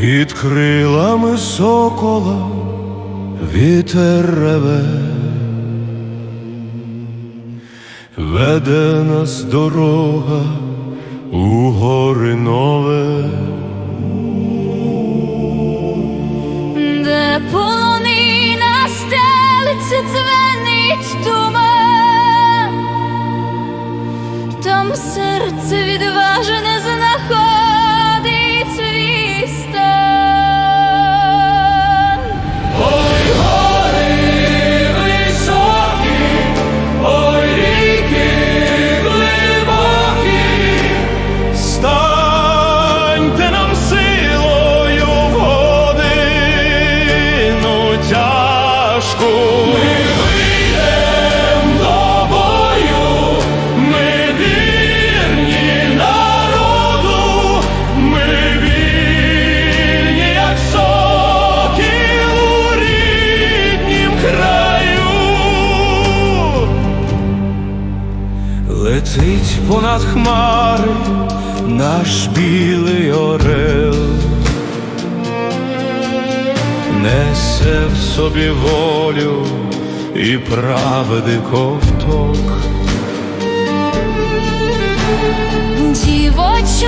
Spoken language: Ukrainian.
Під крилами сокола вітер реве, веде нас дорога у гори нове, де Летить понад хмари наш білий орел, несе в собі волю і правди ковток. Молитва